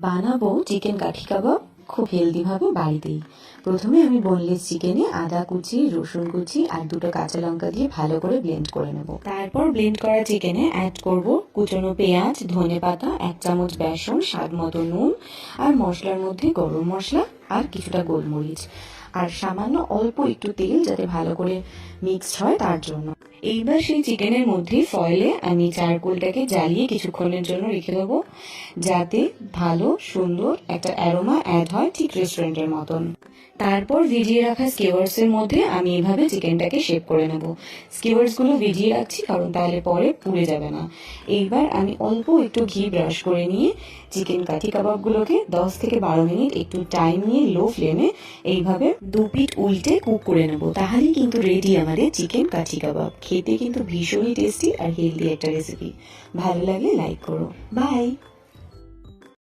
বানাবো চিকেন কাঠি কাবাব খুব হেলদিভাবে বাড়িতেই। প্রথমে আমি বোনলেস চিকেনে আদা কুচি, রসুন কুচি আর দুটো কাঁচা লঙ্কা দিয়ে ভালো করে ব্লেন্ড করে নেব। তারপর ব্লেন্ড করা চিকেনে অ্যাড করব কুচনো পেঁয়াজ ধনে পাতা এক চামচ বেসন, স্বাদ মতো নুন আর মশলার মধ্যে গরম মশলা আর কিছুটা গোলমরিচ। আর সামান্য অল্প একটু তেল যাতে ভালো করে মিক্সড হয় তার জন্য। এইবার সেই চিকেনের মধ্যে ফয়েলে আমি চারকোলটাকে জ্বালিয়ে কিছুক্ষণের জন্য রেখে দেবো, যাতে ভালো, সুন্দর একটা অ্যারোমা অ্যাড হয় ঠিক রেস্টুরেন্টের মতন। তারপর ভিজিয়ে রাখা স্কিওয়ার্সের মধ্যে আমি এভাবে চিকেনটাকে শেপ করে নেব। স্কিওয়ার্সগুলো ভিজিয়ে রাখছি, কারণ তাহলে পরে পুড়ে যাবে না। এইবার আমি অল্প একটু ঘি ব্রাশ করে নিয়ে চিকেন কাঠি কাবাবগুলোকে দশ থেকে বারো মিনিট একটু টাইম নিয়ে লো ফ্লেমে এইভাবে দু পিঠ উল্টে কুক করে নেব। তাহলেই কিন্তু রেডি আমাদের চিকেন কাঠি কাবাব। খেতে কিন্তু ভীষণই টেস্টি আর হেলদি একটা রেসিপি ভালো লাগলে লাইক করো। বাই